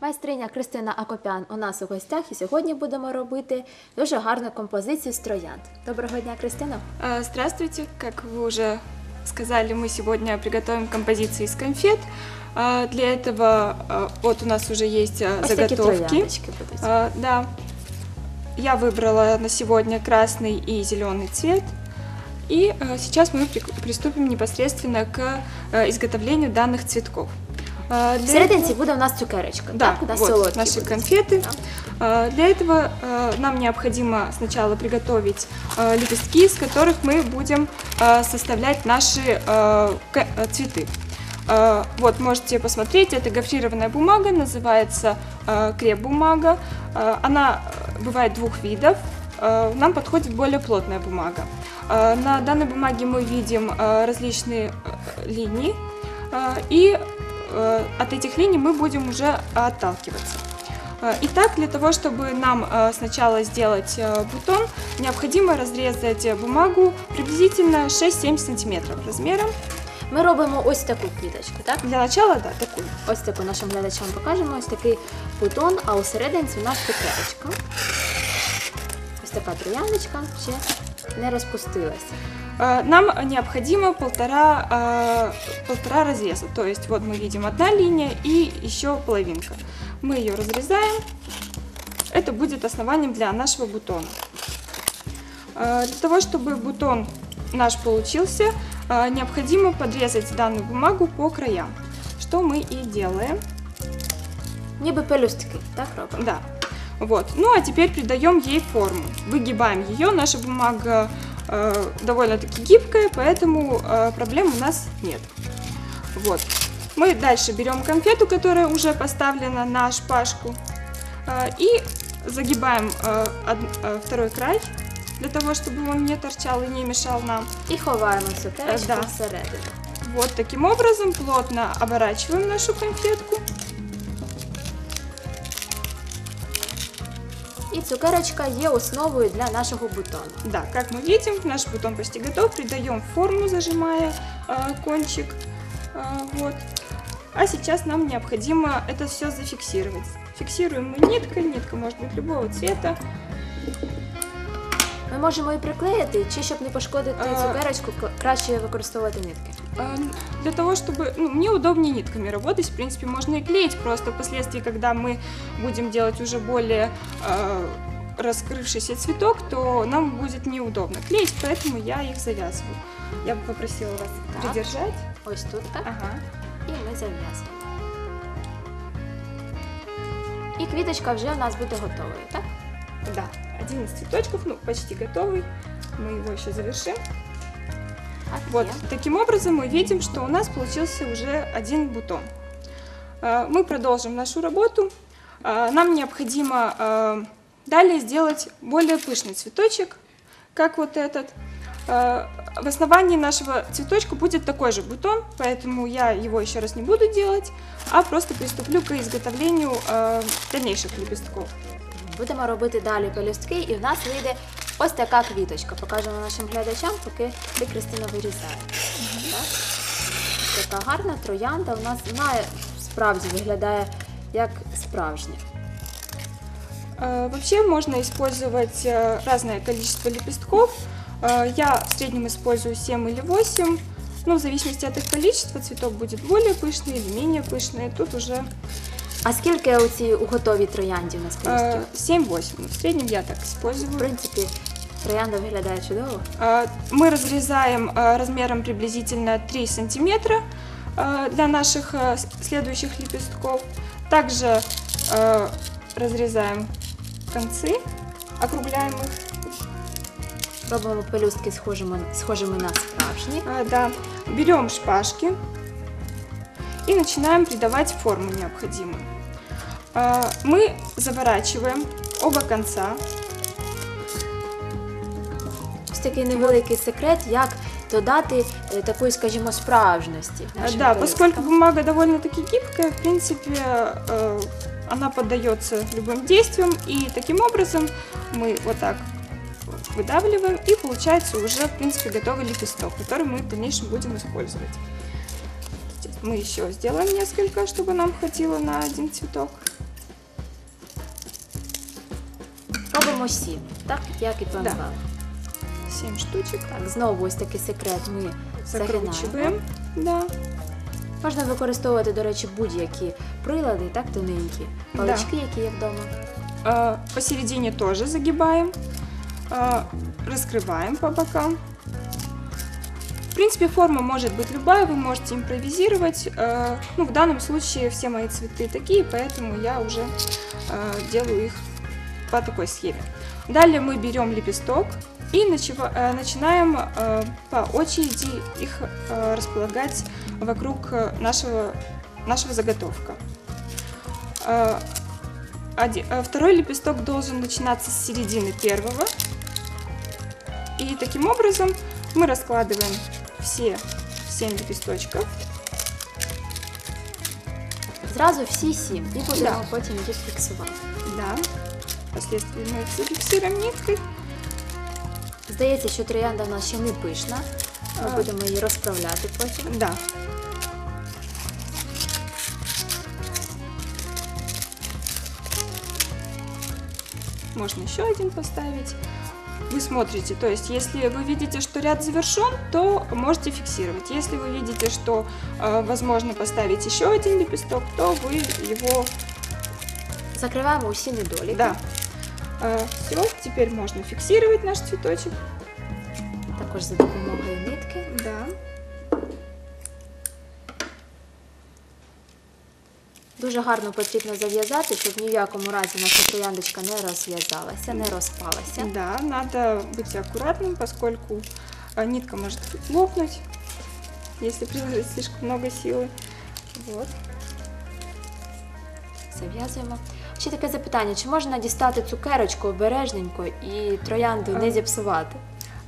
Майстриня Кристина Акопян у нас у гостях, і сьогодні будемо робити дуже гарну композицію з троянд. Доброго дня, Кристина. А, Здравствуйте. Как вы уже сказали, мы сегодня приготовим композиции из конфет. А, Для этого а, вот у нас уже есть а, Ось такі заготовки. трояндочки будуть. А, Да. Я выбрала на сегодня красный и зеленый цвет. И а, сейчас мы при- приступим непосредственно к а, изготовлению данных цветков. А, для Всерединці буде у нас цукерочка, Да, так? Нас вот наши будуть. конфеты. Да. А, Для этого а, нам необходимо сначала приготовить лепестки, из которых мы будем составлять наши цветы. Вот, можете посмотреть, это гофрированная бумага, называется креп-бумага. Она бывает двух видов. Нам подходит более плотная бумага. На данной бумаге мы видим различные э, линии, и от этих линий мы будем уже отталкиваться. Э, Итак, для того, чтобы нам э, сначала сделать э, бутон, необходимо разрезать э, бумагу приблизительно 6-7 сантиметров размером. Ми робимо ось таку квіточку, так? Для начала, да, такую. Ось таку нашим глядачам покажемо. Ось такий бутон, а у серединці у нас цукерочка. Ось така трояндочка ще не розпустилася. Э, Нам необходимо полтора, э, полтора разреза, то есть вот мы видим одна линия и еще половинка. Мы ее разрезаем, это будет основанием для нашего бутона. Э, Для того, чтобы бутон наш получился, необходимо подрезать данную бумагу по краям, что мы и делаем. Ніби пелюстки, так робимо? Да. Вот. Ну а теперь придаем ей форму. Выгибаем ее. Наша бумага э, довольно-таки гибкая, поэтому э, проблем у нас нет. Вот. Мы дальше берем конфету, которая уже поставлена на шпажку, э, и загибаем э, од- э, второй край для того, чтобы он не торчал и не мешал нам. І ховаємо цукерочку да. всередину. Вот таким образом плотно оборачиваем нашу конфетку. Цукерочка є основою для нашого бутону. Да, как мы видим, наш бутон почти готов. Придаем форму, зажимая э, кончик. Э, вот. А сейчас нам необходимо это все зафиксировать. Фиксируем мы ниткой. Нитка может быть любого цвета. Ми можемо і приклеїти, чи щоб не пошкодити Е. цукерочку, к- краще використовувати нитки. Э, Для того, чтобы... Ну, мне удобнее нитками работать. В принципе, можно и клеить. Просто впоследствии, когда мы будем делать уже более э, раскрывшийся цветок, то нам будет неудобно клеить, поэтому я их завязываю. Я бы попросила вас Так. придержать. Ось тут, так? Ага. І ми зав'язуємо. І квіточка вже у нас буде готовою, так? Да, один из цветочков, ну, почти готовый. Мы его еще завершим. Так, Вот, таким образом мы видим, что у нас получился уже один бутон. А, Мы продолжим нашу работу. А, Нам необходимо а, далее сделать более пышный цветочек, как вот этот. А, В основании нашего цветочка будет такой же бутон, поэтому я его еще раз не буду делать, а просто приступлю к изготовлению а, дальнейших лепестков. Будемо робити далі пелюстки, і в нас вийде ось така квіточка. Покажемо нашим глядачам, поки ви Кристина вирізає. Так? Така гарна троянда. У нас вона справді виглядає як справжня. Э, Вообще можно использовать э, разное количество лепестков. Э, Я в среднем использую 7 или 8. Ну, в зависимости от их количества, цветок будет более пышный или менее пышный. Тут уже А скільки у цій у готовій троянді у нас э, пелюстків? 7-8. Ну, В среднем я так В использую. принципі, троянда виглядає чудово. Э, Мы разрезаем э, размером приблизительно 3 сантиметра э, для наших э, с- следующих лепестков. Также э, разрезаем концы, округляем их. Робимо пелюстки схожими, схожими на справжні. А, да. Берем шпажки и начинаем придавать форму необходимую. А, Мы заворачиваем оба конца. Ось такий невеликий секрет, як додати е, такої, скажімо, справжності. А, нашим Да, пелюсткам. поскольку бумага довольно-таки гибкая, в принципе, э, она поддается любым действиям, и таким образом мы вот так выдавливаем, и получается уже, в принципе, готовый лепесток, который мы в дальнейшем будем использовать. Сейчас Мы еще сделаем несколько, чтобы нам хватило на один цветок. беремо сім, так як і планували. 7 штучек. Так, знову ось такий секрет ми загинаємо. Закручиваем. Да. Можна використовувати, до речі, будь-які прилади, так, тоненькі, палички, які є вдома. Э, Посередине тоже загибаем. Э, Раскрываем по бокам. В принципе, форма может быть любая, вы можете импровизировать. Э, Ну, в данном случае все мои цветы такие, поэтому я уже э, делаю их по такой схеме. Далее мы берем лепесток и начива- э, начинаем э, по очереди их э, располагать вокруг э, нашего, нашего заготовка. Э, оди- э, Второй лепесток должен начинаться с середины первого. И таким образом мы раскладываем все 7 лепесточков. Зразу всі сім і будемо Да. потім їх фіксувати. Да. Впоследствии мы их зафиксируем ниткой. Здається, що троянда в нас ще не пишна. Ми А. будемо її розправляти потім. Да. Можно еще один поставить. Вы смотрите, то есть если вы видите, что ряд завершен, то можете фиксировать. Если вы видите, что э, возможно поставить еще один лепесток, то вы его... Закриваємо усі недоліки. Да. все, теперь можно фиксировать наш цветочек. Також за допомогою нитки. Да. Дуже гарно потрібно зав'язати, щоб ні в якому разі наша трояндочка не розв'язалася, не розпалася. Да, надо быть аккуратным, поскольку э, нитка может лопнуть, если приложить слишком много силы. Вот. Зав'язуємо. Ще таке запитання: чи можна дістати цукерочку обережненько і троянду не А. зіпсувати?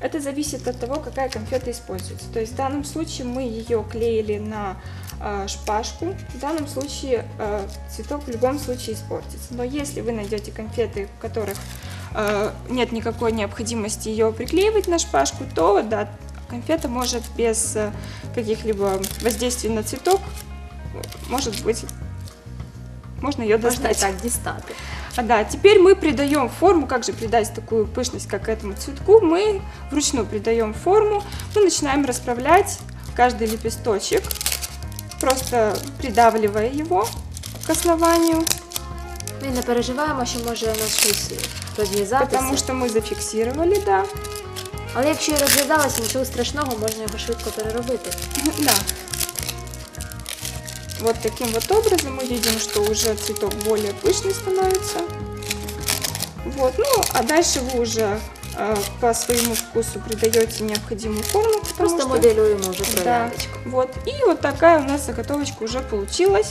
Это зависит от того, какая конфета используется. То есть в данном случае мы ее клеили на э, шпажку. В данном случае э, цветок в любом случае испортится. Но если вы найдете конфеты, в которых э, нет никакой необходимости ее приклеивать на шпажку, то да, конфета может без э, каких-либо воздействий на цветок, э, может быть, можно ее Можна і достать. так дістати. А, да, теперь мы придаем форму, как же придать такую пышность, как этому цветку, мы вручную придаем форму, мы начинаем расправлять каждый лепесточек, просто придавливая его к основанию, Ми не переживаємо, що може у нас щось розв'язатися. потому что мы зафиксировали, да. Але якщо і розв'язалося, нічого страшного, можна його швидко переробити. Да. Вот таким вот образом мы видим, что уже цветок более пышный становится. Вот, ну, а дальше вы уже э, по своему вкусу придаете необходимую форму, потому Просто что... моделюємо вже Да, трояндочку. вот. И вот такая у нас заготовочка уже получилась.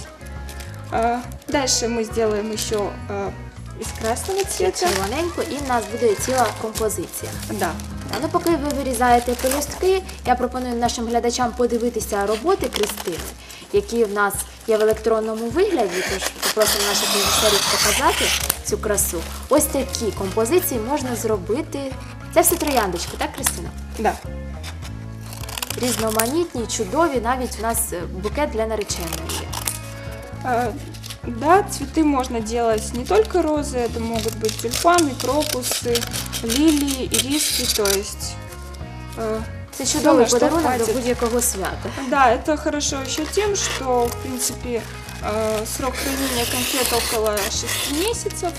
А, Дальше мы сделаем еще а, из красного цвета. Червоненько, і в нас буде ціла композиція. Да. А ну, поки ви вирізаєте пелюстки, я пропоную нашим глядачам подивитися роботи Кристини, які в нас є в електронному вигляді. Тож попросимо наших режисерів показати цю красу. Ось такі композиції можна зробити. Це все трояндочки, так, Кристина? Да. Різноманітні, чудові, навіть в нас е, букет для нареченої є. А, Да, цветы можно делать не только розы, это могут быть тюльпаны, крокусы, лилии, ириски, то есть... э, Це чудовий на що подарунок до хватить. будь-якого свята. Да, это хорошо еще тем, что, в принципе, э, срок хранения конфет около 6 месяцев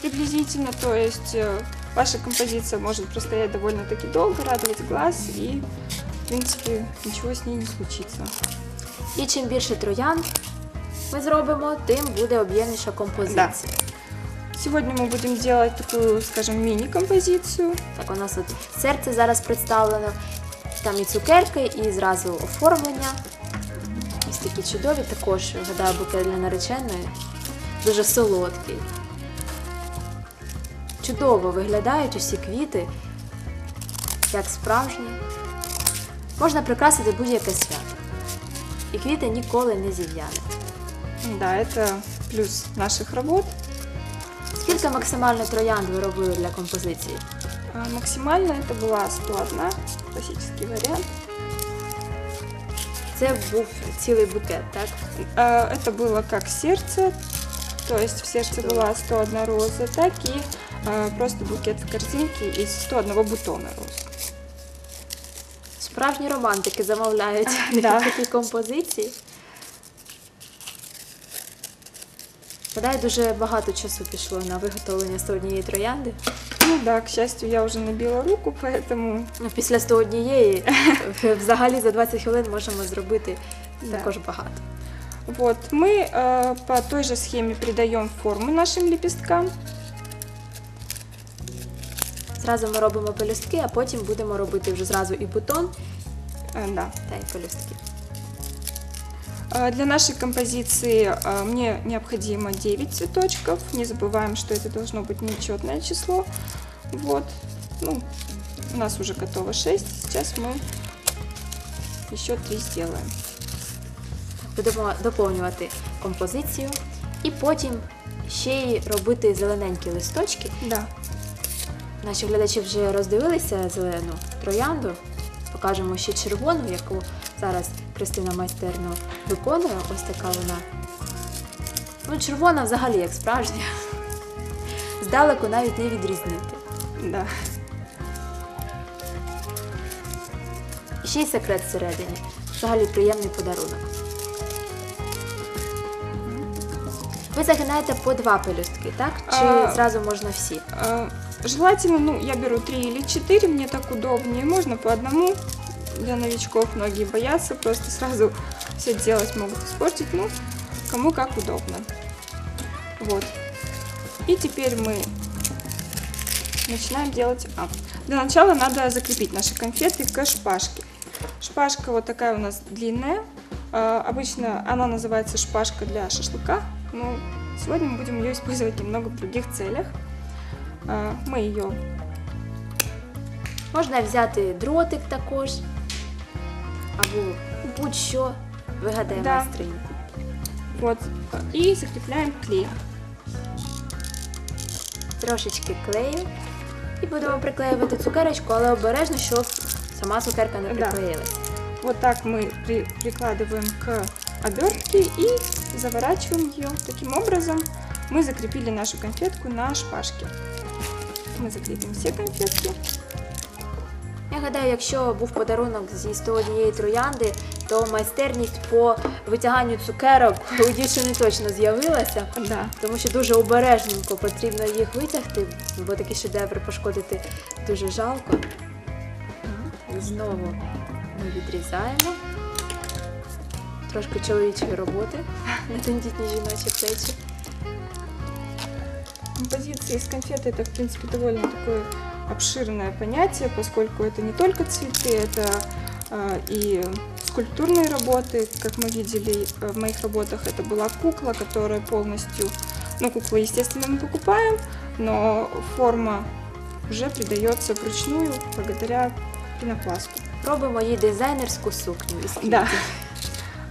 приблизительно, то есть э, ваша композиция может простоять довольно-таки долго, радовать глаз и, в принципе, ничего с ней не случится. І чим більше троянд ми зробимо, тим буде об'ємніша композиція. Сегодня мы будем делать такую, скажем, мини-композицию. Так, у нас тут серце зараз представлено, там і цукерки, і зразу оформлення. Ось такі чудові, також гадаю, букет для нареченої. Дуже солодкий. Чудово виглядають усі квіти, як справжні. Можна прикрасити будь-яке свято. І квіти ніколи не зів'яне. Да, это плюс наших работ. Скільки максимально троянд ви робили для композиції? А Максимально это была 101, классический вариант. Це був цілий букет, так? А, Это было как сердце, то есть в сердце Чудово. была 101 роза, так и э, просто букет в корзинке из 101 бутона роз. Справжні романтики замовляють Да. такі композиції. Гадаю, дуже багато часу пішло на виготовлення 101 троянди. Ну да, к счастью, я уже набила руку, поэтому Ну, після 101 взагалі за 20 хвилин можемо зробити Да. також багато. вот мы э, по той же схеме придаем форму нашим лепесткам. Зразу ми робимо пелюстки, а потім будемо робити вже зразу і бутон, Э, да. та й пелюстки. Э, Для нашей композиции э, мне необходимо 9 цветочков. Не забываем, что это должно быть нечетное число. Вот. Ну, у нас уже готово 6. Сейчас мы еще 3 сделаем. Будемо доповнювати композицію і потім ще й робити зелененькі листочки. Да. Наші глядачі вже роздивилися зелену троянду. Покажемо ще червону, яку зараз Кристина майстерно виконує. Ось така вона. Ну, червона взагалі як справжня. Здалеку навіть не відрізнити. Да. Ще й секрет всередині. Взагалі приємний подарунок. Ви загинаєте по два пелюстки, так? Чи А, зразу можна всі? Э, Желательно, ну, я беру 3 или 4, мне так удобнее. Можно по одному. Для новичков многие боятся, просто сразу все делать могут испортить. Ну, кому как удобно. Вот. И теперь мы начинаем делать... А, для начала надо закрепить наши конфеты к шпажке. Шпажка вот такая у нас длинная. А, Обычно она называется шпажка для шашлыка, но сегодня мы будем ее использовать немного в других целях. А, Мы ее Можна взяти дротик також, або будь-що вигадає Да. майстриня. вот и закрепляем клей. Трошечки клею і будемо приклеювати цукерочку, але обережно, щоб сама цукерка не Да. приклеїлась. Вот так мы при- прикладываем к обертке и заворачиваем ее. Таким образом мы закрепили нашу конфетку на шпажке. Мы закрепим все конфетки. Я гадаю, якщо був подарунок зі 101 троянди, то майстерність по витяганню цукерок у дівчини точно з'явилася. Да. Тому що дуже обережненько потрібно їх витягти, бо такі шедеври пошкодити дуже жалко. І знову ми відрізаємо. Трошки чоловічої роботи на тендітні жіночі плечі. Композиция из конфеты это, в принципе, довольно такое обширное понятие, поскольку это не только цветы, это э, и скульптурные работы, как мы видели э, в моих работах, это была кукла, которая полностью, ну, куклу, естественно, мы покупаем, но форма уже придается вручную благодаря пенопласту. Робимо їй дизайнерську сукню із квітів. Да.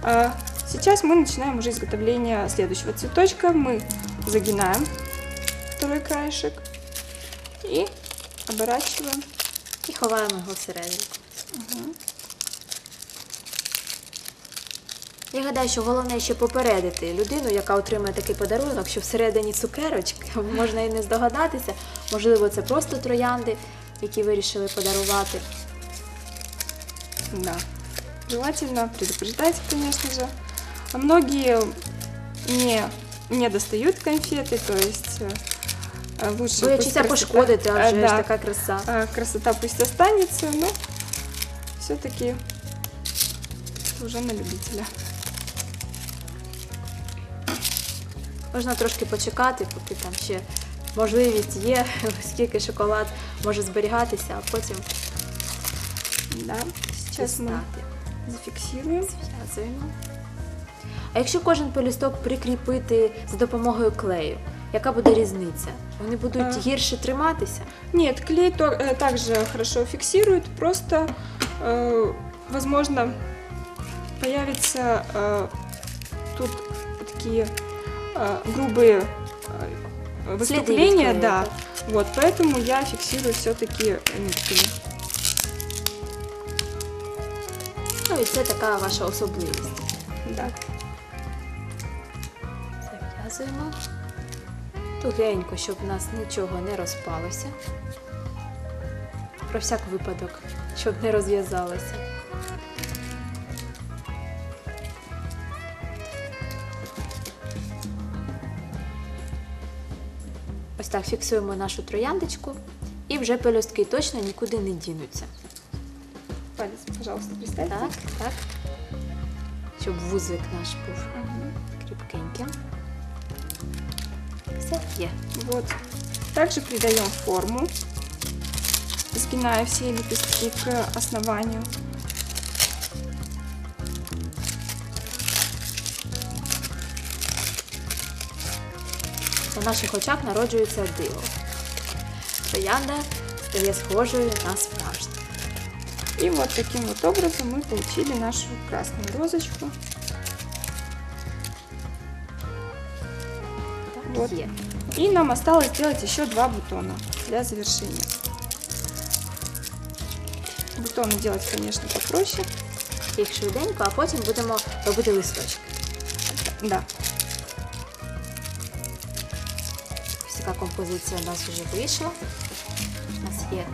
А, Сейчас мы начинаем уже изготовление следующего цветочка. Мы загинаем второй краешек и оборачиваем. І ховаємо його всередину. Я гадаю, що головне ще попередити людину, яка отримає такий подарунок, що всередині цукерочки можна і не здогадатися. Можливо, це просто троянди, які вирішили подарувати. Да. Желательно предупреждать, конечно же. А многие не, не достают конфеты, то есть э, э, лучше пусть Боячися красота- пошкодити, а э, вже ж да, така краса. э, красота пусть останется, но все-таки уже на любителя. Можна трошки почекати, поки там ще можливість є, скільки шоколад може зберігатися, а потім Да. Сейчас мы дістати. зафиксируем. Зв'язуємо. А якщо кожен пелюсток прикріпити за допомогою клею, яка буде різниця? Вони будуть Е. гірше триматися? Нет, клей то- э, также хорошо фиксирует, просто, э, возможно, появятся э, тут такие э, грубые э, выступления, клея, да. так. Вот, поэтому я фиксирую все-таки нитками. Ну і це така ваша особливість. Да. Зав'язуємо. Тугенько, щоб у нас нічого не розпалося. Про всяк випадок, щоб не розв'язалося. Ось так фіксуємо нашу трояндочку і вже пелюстки точно нікуди не дінуться. Палец, пожалуйста, приставьте. Так, так. Щоб вузик наш був кріпкеньким. Все є. Вот. Также придаем форму, сгиная все лепестки к основанию. На наших очах народжується диво. Троянда стає схожою на справжню. И вот таким вот образом мы получили нашу красную розочку. Так, Вот. є. И нам осталось сделать еще два бутона для завершения. Бутоны делать, конечно, попроще. Їх швиденько, а потім будемо робити листочки. Да. Ось така композиція у нас вже вийшла. У нас є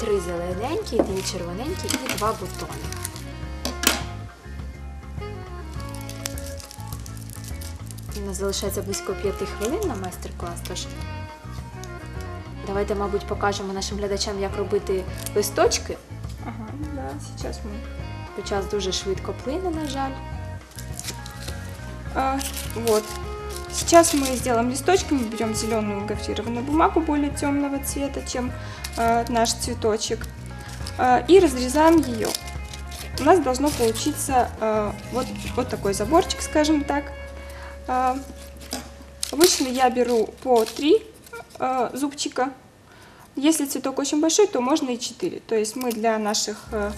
три зелененькі, дві червоненькі і два бутони. У нас залишається близько п'яти хвилин на майстер-клас, тож давайте, мабуть, покажемо нашим глядачам, як робити листочки, Ага, да, сейчас мы бо час дуже швидко плине, на жаль. А, вот. Сейчас мы сделаем листочки, мы берем зеленую гофрированную бумагу более темного цвета, чем а, наш цветочек, а, и разрезаем ее. У нас должно получиться а, вот, вот такой заборчик, скажем так. А, обычно я беру по три а, зубчика. Если цветок очень большой, то можно и 4. То есть мы для наших а,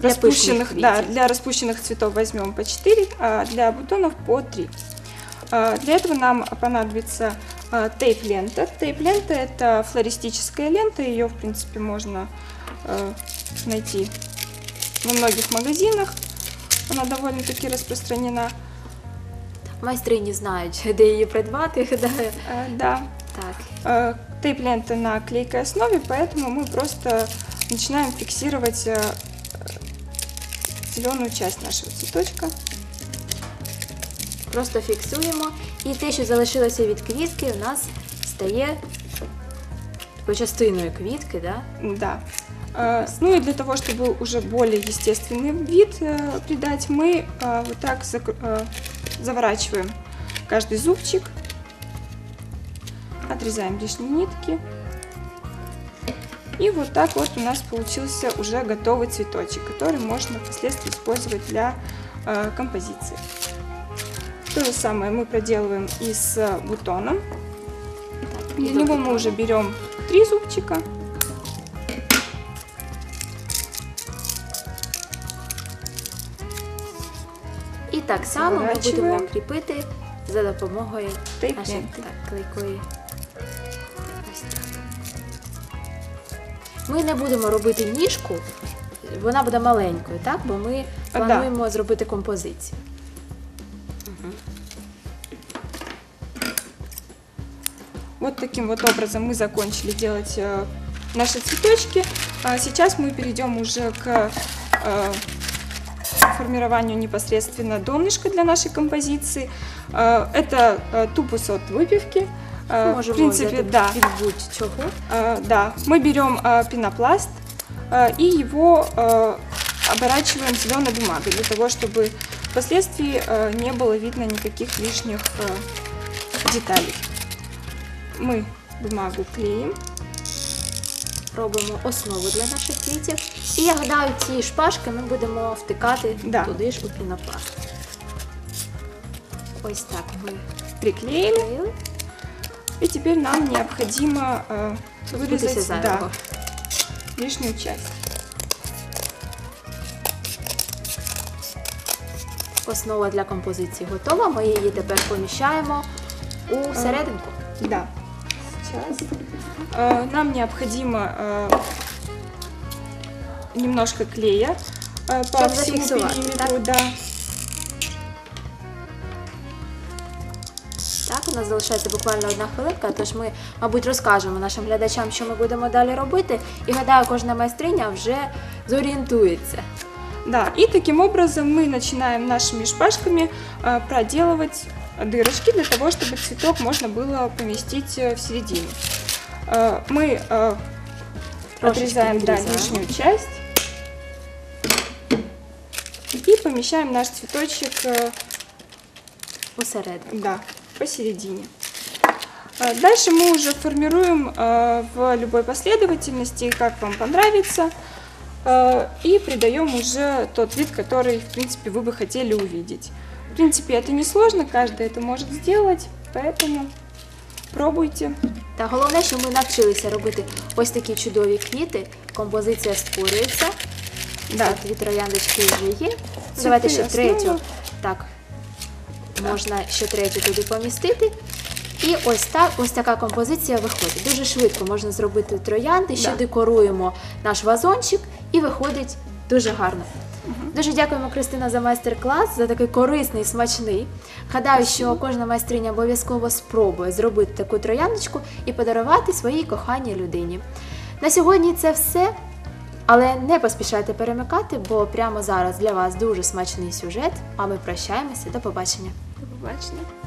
Для распущенных, пышных да, для распущенных цветов возьмем по 4, а для бутонов по 3. А, Для этого нам понадобится тейп-лента. Тейп-лента это флористическая лента, ее в принципе можно найти во многих магазинах. Она довольно-таки распространена. Майстрині знають, де її придбати. Да. Э, Да, Так, Э, Тейп-лента на клейкой основе, поэтому мы просто начинаем фиксировать зеленую часть нашего цветочка. просто фіксуємо. І те, що залишилося від квітки, у нас стає такою частиною квітки, да? Да. Э, Ну и для того, чтобы уже более естественный вид э, придать, мы э, вот так заворачиваем каждый зубчик, отрезаем лишние нитки. И вот так вот у нас получился уже готовый цветочек, который можно впоследствии использовать для композиции. То же самое мы проделываем и с бутоном. Для него мы уже берем три зубчика. так само ми Заворачуємо. будемо кріпити за допомогою Тейп нашої ленти. так, клейкої. Ось так. Ми не будемо робити ніжку, вона буде маленькою, так? Бо ми А, да. плануємо зробити композицію. Вот таким вот образом мы закончили делать э, наши цветочки. А сейчас мы перейдем уже к э, формированию непосредственно донышка для нашей композиции. Э, это э, тубус от выпивки. Э, Можемо в принципе, да. Э, да, мы берем пенопласт и его оборачиваем зеленой бумагой для того, чтобы впоследствии не было видно никаких лишних деталей. Мы бумагу клеим. Робимо основу для наших квітів. І я гадаю, ці шпажки ми будемо втикати Да. туди ж у пінопласт. Ось так ми приклеили. клеїли. И теперь нам необходимо э, Позбутися вырезать да, лишнюю часть. Основа для композиції готова. Ми її тепер поміщаємо у серединку. Да. Сейчас. Э, нам необходимо э, немножко клея э, по Чтоб всему зафиксовать, периметру, так? да. У нас залишається буквально одна хвилинка, тож ми, мабуть, розкажемо нашим глядачам, що ми будемо далі робити. І гадаю, кожна майстриня вже зорієнтується. Да, и таким образом мы начинаем нашими шпажками э, проделывать дырочки для того, чтобы цветок можно было поместить э, в середине. Э, Мы э, отрезаем да, нижнюю часть и помещаем наш цветочек э, Усередину. да, посередине. Дальше мы уже формируем в любой последовательности, как вам понравится, и придаем уже тот вид, который, в принципе, вы бы хотели увидеть. В принципе, это несложно, каждый это может сделать, поэтому пробуйте. Та головне, що ми навчилися робити ось такі чудові квіти. Композиція створюється. Да. Так, дві трояндочки вже є. Давайте ще основа. третю. Так, можна ще третю туди помістити. І ось так, ось така композиція виходить. Дуже швидко можна зробити троянди, ще Да. декоруємо наш вазончик і виходить дуже гарно. Дуже дякуємо, Кристина, за майстер-клас, за такий корисний, смачний. Гадаю, що кожна майстриня обов'язково спробує зробити таку трояночку і подарувати своїй коханій людині. На сьогодні це все. Але не поспішайте перемикати, бо прямо зараз для вас дуже смачний сюжет. А ми прощаємося. До побачення. До побачення.